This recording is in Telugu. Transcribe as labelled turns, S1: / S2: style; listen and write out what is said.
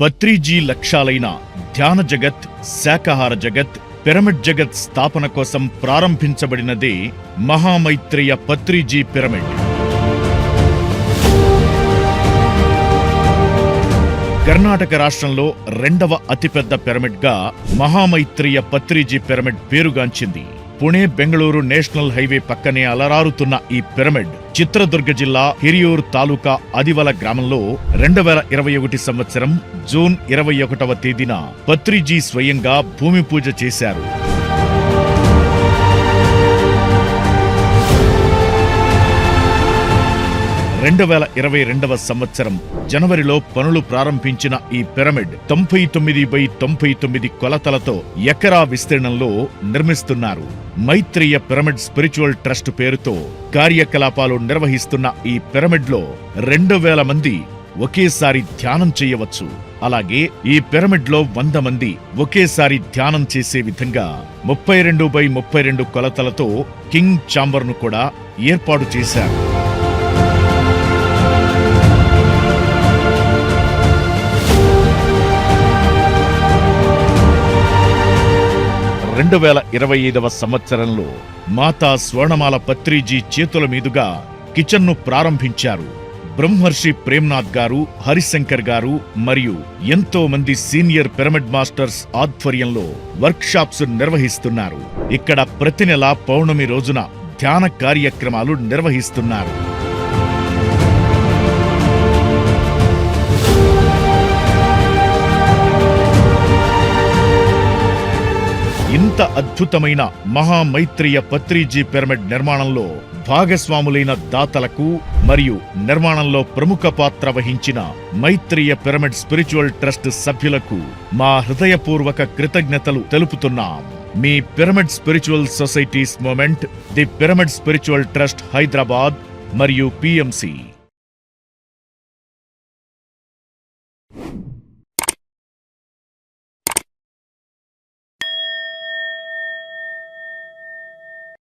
S1: పత్రిజీ లక్ష్యాలైన ధ్యాన జగత్ శాకాహార జగత్ పిరమిడ్ జగత్ స్థాపన కోసం ప్రారంభించబడినదే మహామైత్రేయ పత్రిజీ పిరమిడ్. కర్ణాటక రాష్ట్రంలో రెండవ అతిపెద్ద పిరమిడ్గా మహామైత్రేయ పత్రిజీ పిరమిడ్ పేరుగాంచింది. పుణే బెంగళూరు నేషనల్ హైవే పక్కనే అలరారుతున్న ఈ పిరమిడ్ చిత్రదుర్గ జిల్లా హిరియూర్ తాలూకా అదివల గ్రామంలో రెండు వేల ఇరవై ఒకటి సంవత్సరం జూన్ ఇరవై ఒకటవ తేదీన పత్రిజీ స్వయంగా భూమి పూజ చేశారు. రెండు వేల ఇరవై రెండవ సంవత్సరం జనవరిలో పనులు ప్రారంభించిన ఈ పిరమిడ్ తొంభై తొమ్మిది బై తొంభై తొమ్మిది కొలతలతో ఎకరా విస్తీర్ణంలో నిర్మిస్తున్నారు. మైత్రేయ పిరమిడ్ స్పిరిచువల్ ట్రస్ట్ పేరుతో కార్యకలాపాలు నిర్వహిస్తున్న ఈ పిరమిడ్లో రెండు వేల మంది ఒకేసారి ధ్యానం చేయవచ్చు. అలాగే ఈ పిరమిడ్లో వంద మంది ఒకేసారి ధ్యానం చేసే విధంగా ముప్పై రెండు బై ముప్పై రెండు కొలతలతో కింగ్ ఛాంబర్ను కూడా ఏర్పాటు చేశారు. రెండు వేల ఇరవై ఐదవ సంవత్సరంలో మాతా స్వర్ణమాల పత్రిజీ చేతుల మీదుగా కిచెన్ను ప్రారంభించారు. బ్రహ్మర్షి ప్రేమ్నాథ్ గారు హరిశంకర్ గారు మరియు ఎంతో మంది సీనియర్ పిరమిడ్ మాస్టర్స్ ఆధ్వర్యంలో వర్క్షాప్స్ నిర్వహిస్తున్నారు. ఇక్కడ ప్రతి నెల పౌర్ణమి రోజున ధ్యాన కార్యక్రమాలు నిర్వహిస్తున్నారు. ఇంత అద్భుతమైన మహామైత్రియ పత్రిజీ పిరమిడ్ నిర్మాణంలో భాగస్వాములైన దాతలకు మరియు నిర్మాణంలో ప్రముఖ పాత్ర వహించిన మైత్రియ పిరమిడ్ స్పిరిచువల్ ట్రస్ట్ సభ్యులకు మా హృదయపూర్వక కృతజ్ఞతలు తెలుపుతున్నాం. మీ pyramid spiritual societies movement the pyramid spiritual trust Hyderabad మరియు పిఎంసి